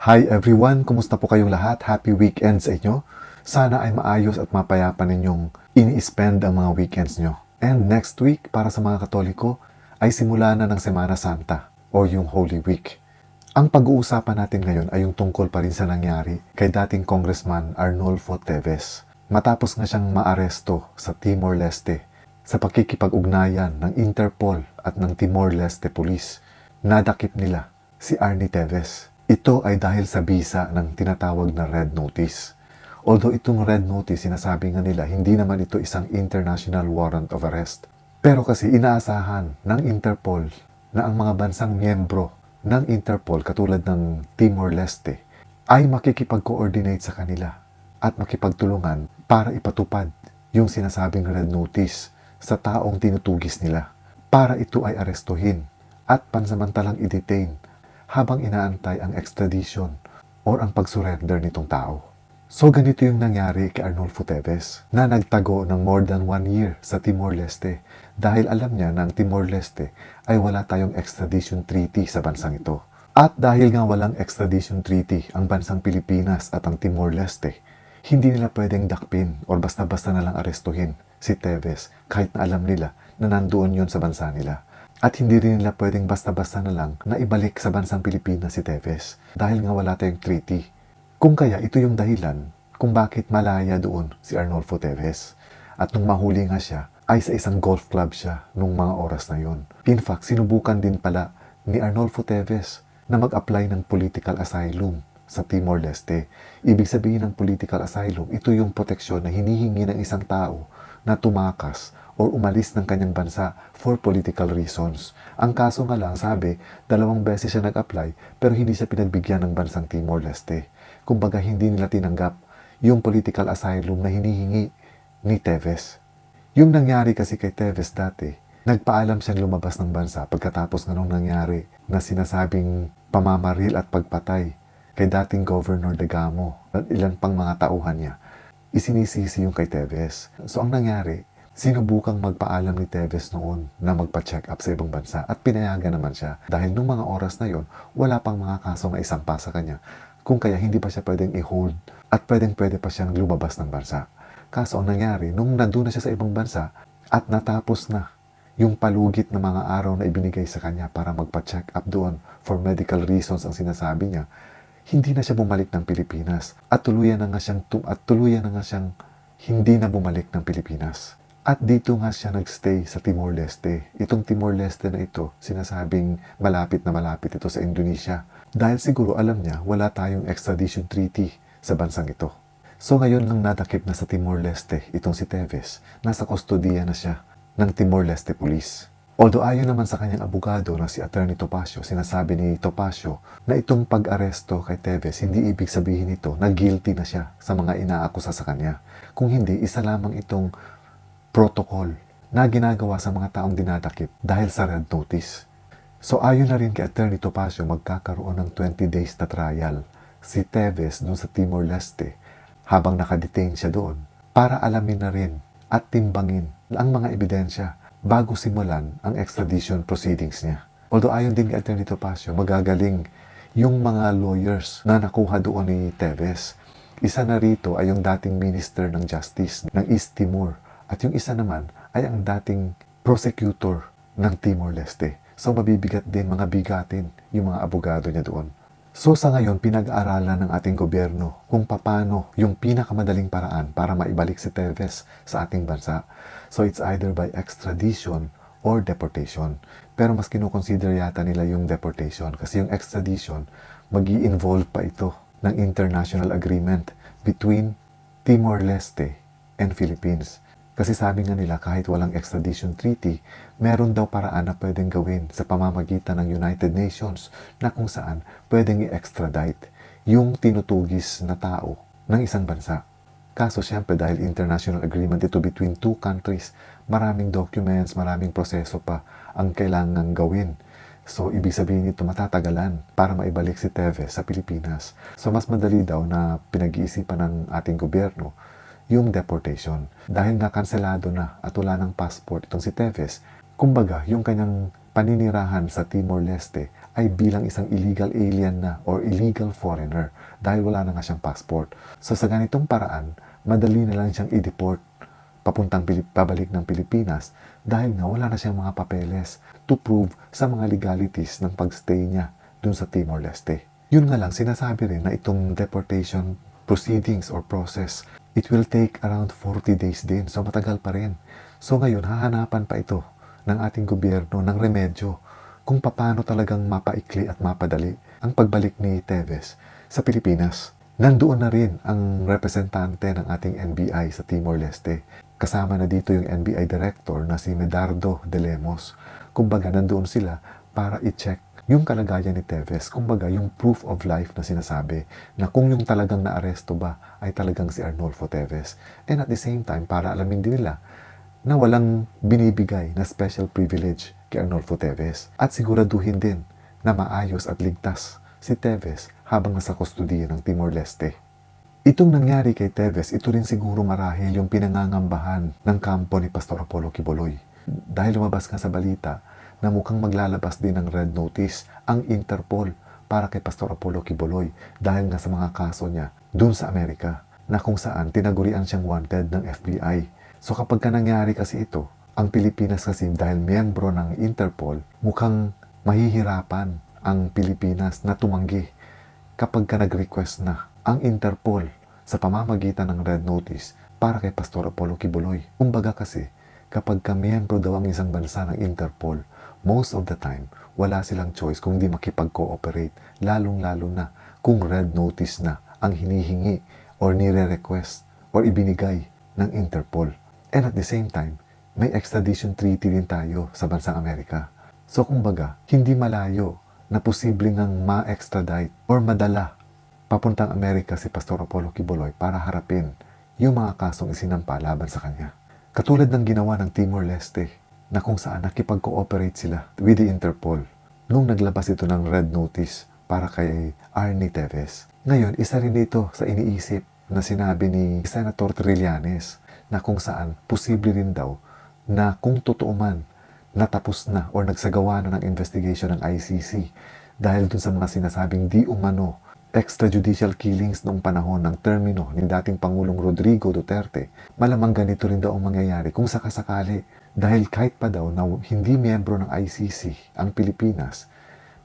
Hi everyone, kumusta po kayong lahat? Happy weekend sa inyo. Sana ay maayos at mapayapa ninyong ini-spend ang mga weekends nyo. And next week, para sa mga Katoliko, ay simula na ng Semana Santa o yung Holy Week. Ang pag-uusapan natin ngayon ay yung tungkol pa rin sa nangyari kay dating Congressman Arnolfo Teves. Matapos nga siyang maaresto sa Timor-Leste sa pakikipag-ugnayan ng Interpol at ng Timor-Leste Police, nadakip nila si Arnie Teves. Ito ay dahil sa bisa ng tinatawag na Red Notice. Although itong Red Notice, sinasabi nga nila, hindi naman ito isang international warrant of arrest. Pero kasi inaasahan ng Interpol na ang mga bansang miyembro ng Interpol katulad ng Timor-Leste ay makikipag-coordinate sa kanila at makipagtulungan para ipatupad yung sinasabing Red Notice sa taong tinutugis nila para ito ay arestuhin at pansamantalang i-detain habang inaantay ang extradition or ang pag-surrender nitong tao. So ganito yung nangyari kay Arnolfo Teves na nagtago ng more than one year sa Timor-Leste dahil alam niya na ang Timor-Leste ay wala tayong extradition treaty sa bansang ito. At dahil nga walang extradition treaty ang bansang Pilipinas at ang Timor-Leste, hindi nila pwedeng dakpin o basta-basta na lang arestuhin si Teves kahit na alam nila na nandoon yon sa bansa nila. At hindi rin nila pwedeng basta-basta na lang na ibalik sa bansang Pilipinas si Teves dahil nga wala tayong treaty. Kung kaya ito yung dahilan kung bakit malaya doon si Arnolfo Teves. At nung mahuli nga siya, ay sa isang golf club siya nung mga oras na yon. In fact, sinubukan din pala ni Arnolfo Teves na mag-apply ng political asylum sa Timor-Leste. Ibig sabihin ng political asylum, ito yung proteksyon na hinihingi ng isang tao na tumakas or umalis ng kanyang bansa for political reasons. Ang kaso nga lang, sabi, dalawang beses siya nag-apply pero hindi siya pinagbigyan ng bansang Timor-Leste. Kumbaga hindi nila tinanggap yung political asylum na hinihingi ni Teves. Yung nangyari kasi kay Teves dati, nagpaalam siyang lumabas ng bansa pagkatapos nga nung nangyari na sinasabing pamamaril at pagpatay kay dating Governor Degamo at ilan pang mga tauhan niya. Isinisisi yung kay Teves. So ang nangyari, sinubukang magpaalam ni Teves noon na magpa-check up sa ibang bansa at pinayagan naman siya dahil nung mga oras na yon wala pang mga kaso na isampa sa kanya kung kaya hindi pa siya pwedeng i-hold at pwedeng pwede pa siyang lumabas ng bansa. Kaso ang nangyari, nung nandun na siya sa ibang bansa at natapos na yung palugit na mga araw na ibinigay sa kanya para magpa-check up doon for medical reasons ang sinasabi niya, hindi na siya bumalik ng Pilipinas at tuluyan na nga siyang at tuluyan na nga siyang hindi na bumalik ng Pilipinas. At dito nga siya nagstay sa Timor-Leste. Itong Timor-Leste na ito, sinasabing malapit na malapit ito sa Indonesia. Dahil siguro alam niya wala tayong extradition treaty sa bansang ito. So ngayon nang nadakip na sa Timor-Leste itong si Teves, nasa kustodiya na siya ng Timor-Leste Police. Although ayon naman sa kanyang abogado na si Attorney Topacio, sinasabi ni Topacio na itong pag-aresto kay Teves hindi ibig sabihin nito na guilty na siya sa mga inaakusa sa kanya. Kung hindi, isa lamang itong protocol na ginagawa sa mga taong dinadakip dahil sa red notice. So ayon na rin kay Attorney Topacio magkakaroon ng 20 days na trial si Teves doon sa Timor-Leste habang nakadetain siya doon para alamin na rin at timbangin ang mga ebidensya bago simulan ang extradition proceedings niya. Although ayon din kay Attorney Topacio, magagaling yung mga lawyers na nakuha doon ni Teves. Isa na rito ay yung dating Minister ng Justice ng East Timor at yung isa naman ay ang dating prosecutor ng Timor-Leste. So mabibigat din, mga bigatin yung mga abogado niya doon. So sa ngayon, pinag-aaralan ng ating gobyerno kung paano yung pinakamadaling paraan para maibalik si Teves sa ating bansa. So it's either by extradition or deportation. Pero mas kinukonsider yata nila yung deportation kasi yung extradition, mag involve pa ito ng international agreement between Timor-Leste and Philippines. Kasi sabi nga nila kahit walang extradition treaty, meron daw paraan na pwedeng gawin sa pamamagitan ng United Nations na kung saan pwedeng i-extradite yung tinutugis na tao ng isang bansa. Kaso siyempre dahil international agreement ito between two countries, maraming documents, maraming proseso pa ang kailangang gawin. So, ibig sabihin nito matatagalan para maibalik si Teves sa Pilipinas. So, mas madali daw na pinag-iisipan ng ating gobyerno yung deportation. Dahil nga kanselado na at wala ng passport itong si Teves, kumbaga yung kanyang paninirahan sa Timor-Leste ay bilang isang illegal alien na or illegal foreigner dahil wala na nga siyang passport. So sa ganitong paraan, madali na lang siyang i-deport papuntang pabalik ng Pilipinas dahil nga wala na siyang mga papeles to prove sa mga legalities ng pagstay niya dun sa Timor-Leste. Yun nga lang, sinasabi rin na itong deportation proceedings or process, it will take around 40 days din. So matagal pa rin. So ngayon, hahanapan pa ito ng ating gobyerno ng remedyo kung paano talagang mapaikli at mapadali ang pagbalik ni Teves sa Pilipinas. Nandoon na rin ang representante ng ating NBI sa Timor-Leste. Kasama na dito yung NBI director na si Medardo de Lemos. Kumbaga, nandoon sila para i-check yung kalagayan ni Teves. Kumbaga, yung proof of life na sinasabi na kung yung talagang naaresto ba ay talagang si Arnolfo Teves. And at the same time, para alamin din nila na walang binibigay na special privilege kay Arnolfo Teves. At siguraduhin din na maayos at ligtas si Teves habang nasa kustudiya ng Timor-Leste. Itong nangyari kay Teves, ito rin siguro marahil yung pinangangambahan ng kampo ni Pastor Apollo Kiboloy. Dahil lumabas nga sa balita na mukhang maglalabas din ng red notice ang Interpol para kay Pastor Apollo Kiboloy dahil nga sa mga kaso niya dun sa Amerika na kung saan tinagurian siyang wanted ng FBI. So kapag ka nangyari kasi ito, ang Pilipinas kasi dahil miyembro ng Interpol, mukhang mahihirapan ang Pilipinas na tumanggi kapag ka nag-request na ang Interpol sa pamamagitan ng red notice para kay Pastor Apollo Kibuloy. Kumbaga kasi, kapag ka miyembro daw ang isang bansa ng Interpol, most of the time, wala silang choice kung di makipag-cooperate, lalong-lalo na kung red notice na ang hinihingi or nire-request or ibinigay ng Interpol. And at the same time, may extradition treaty din tayo sa bansang Amerika. So kumbaga, hindi malayo na posibleng ngang ma-extradite or madala papuntang Amerika si Pastor Apollo Kibuloy para harapin yung mga kasong isinampa laban sa kanya. Katulad ng ginawa ng Timor-Leste na kung saan nakipag-cooperate sila with the Interpol nung naglabas ito ng red notice para kay Arnie Teves. Ngayon, isa rin ito sa iniisip na sinabi ni Senator Trillanes na kung saan posible rin daw na kung totoo man natapos na or nagsagawa na ng investigation ng ICC dahil dun sa mga sinasabing di umano extrajudicial killings noong panahon ng termino ni dating Pangulong Rodrigo Duterte, malamang ganito rin daw ang mangyayari kung sakasakali. Dahil kahit pa daw na hindi miyembro ng ICC ang Pilipinas,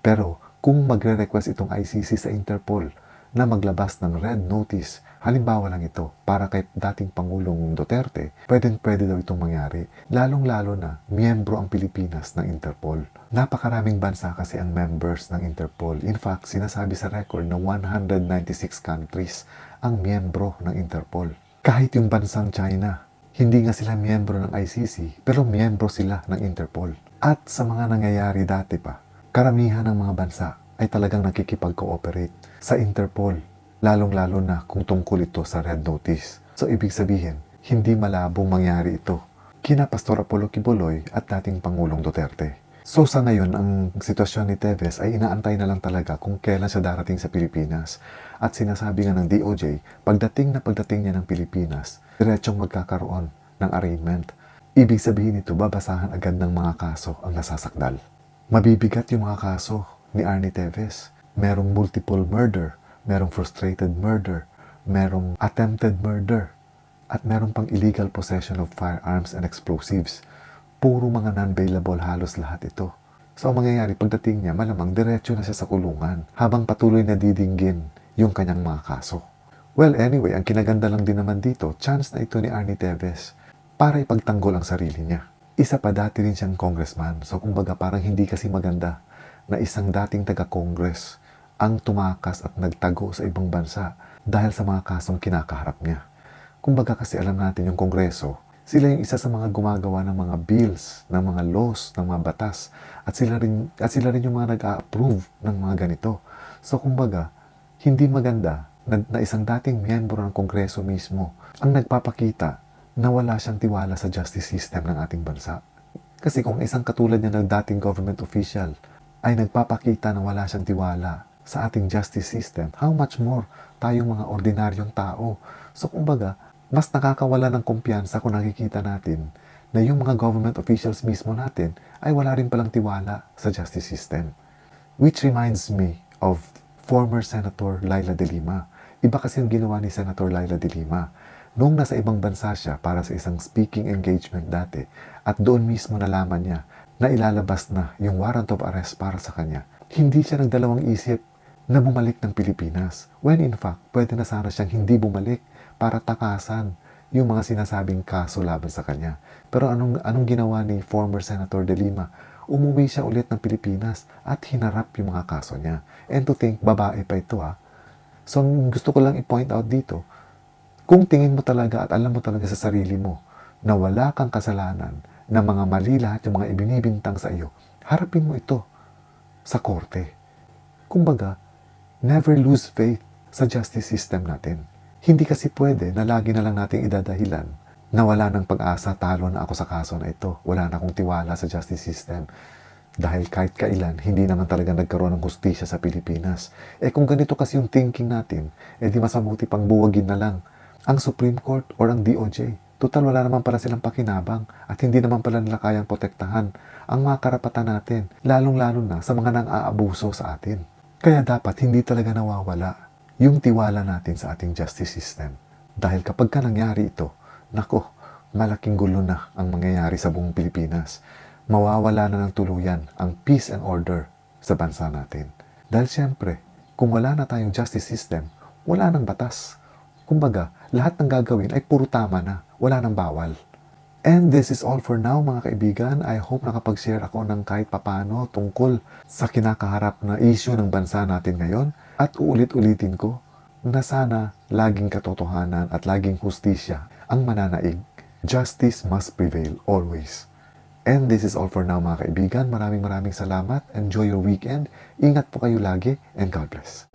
pero kung magre-request itong ICC sa Interpol na maglabas ng red notice, halimbawa lang ito, para kay dating Pangulong Duterte, pwedeng pwede daw itong mangyari, lalong-lalo na miyembro ang Pilipinas ng Interpol. Napakaraming bansa kasi ang members ng Interpol. In fact, sinasabi sa record na 196 countries ang miyembro ng Interpol. Kahit yung bansang China, hindi nga sila miyembro ng ICC, pero miyembro sila ng Interpol. At sa mga nangyayari dati pa, karamihan ng mga bansa ay talagang nakikipag-cooperate sa Interpol, lalong-lalo na kung tungkol ito sa red notice. So ibig sabihin, hindi malabong mangyari ito kina Pastor Apollo Kibuloy at dating Pangulong Duterte. So sa ngayon, ang sitwasyon ni Teves ay inaantay na lang talaga kung kailan siya darating sa Pilipinas. At sinasabi nga ng DOJ, pagdating na pagdating niya ng Pilipinas, diretsong magkakaroon ng arraignment. Ibig sabihin nito, babasahan agad ng mga kaso ang nasasakdal. Mabibigat yung mga kaso ni Arnie Teves. Merong multiple murder, merong frustrated murder, merong attempted murder, at meron pang illegal possession of firearms and explosives. Puro mga non-bailable halos lahat ito. So ang mangyayari pagdating niya, malamang diretso na siya sa kulungan habang patuloy na didinggin yung kanyang mga kaso. Well, anyway, ang kinaganda lang din naman dito, chance na ito ni Arnie Teves para ipagtanggol ang sarili niya. Isa pa dati rin siyang congressman, so kumbaga parang hindi kasi maganda na isang dating taga-congress ang tumakas at nagtago sa ibang bansa dahil sa mga kasong kinakaharap niya. Kumbaga kasi alam natin yung kongreso, sila yung isa sa mga gumagawa ng mga bills, ng mga laws, ng mga batas. At sila rin, at sila rin yung mga nag-approve ng mga ganito. So kumbaga, hindi maganda na, na isang dating miyembro ng kongreso mismo ang nagpapakita na wala siyang tiwala sa justice system ng ating bansa. Kasi kung isang katulad niya ng dating government official ay nagpapakita na wala siyang tiwala sa ating justice system, how much more tayong mga ordinaryong tao. So kumbaga, mas nakakawala ng kumpiyansa kung nakikita natin na yung mga government officials mismo natin ay wala rin palang tiwala sa justice system. Which reminds me of former Senator Laila de Lima. Iba kasi ang ginawa ni Senator Laila de Lima. Noong nasa ibang bansa siya para sa isang speaking engagement dati at doon mismo nalaman niya na ilalabas na yung warrant of arrest para sa kanya, hindi siya nagdalawang isip na bumalik ng Pilipinas. When in fact, pwede na sana siyang hindi bumalik para takasan yung mga sinasabing kaso laban sa kanya. Pero anong, anong ginawa ni former Senator De Lima? Umuwi siya ulit ng Pilipinas at hinarap yung mga kaso niya. And to think, babae pa ito ha. So, gusto ko lang i-point out dito, kung tingin mo talaga at alam mo talaga sa sarili mo na wala kang kasalanan, na mga mali lahat yung mga ibinibintang sa iyo, harapin mo ito sa korte. Kumbaga, never lose faith sa justice system natin. Hindi kasi pwede na lagi na lang nating idadahilan na wala ng pag-asa, talo na ako sa kaso na ito. Wala na akong tiwala sa justice system. Dahil kahit kailan, hindi naman talaga nagkaroon ng hustisya sa Pilipinas. Eh kung ganito kasi yung thinking natin, eh di mas mabuti pang buwagin na lang ang Supreme Court or ang DOJ. Total wala naman pala silang pakinabang at hindi naman pala nila kayang protektahan ang mga karapatan natin, lalong-lalo na sa mga nang aabuso sa atin. Kaya dapat hindi talaga nawawala yung tiwala natin sa ating justice system. Dahil kapag ka nangyari ito, nako, malaking gulo na ang mangyayari sa buong Pilipinas. Mawawala na ng tuluyan ang peace and order sa bansa natin. Dahil siyempre, kung wala na tayong justice system, wala nang batas. Kumbaga, lahat ng gagawin ay puro tama na, wala nang bawal. And this is all for now mga kaibigan. I hope nakapag-share ako ng kahit papano tungkol sa kinakaharap na issue ng bansa natin ngayon. At uulit-ulitin ko na sana laging katotohanan at laging hustisya ang mananaig. Justice must prevail always. And this is all for now mga kaibigan. Maraming maraming salamat. Enjoy your weekend. Ingat po kayo lagi and God bless.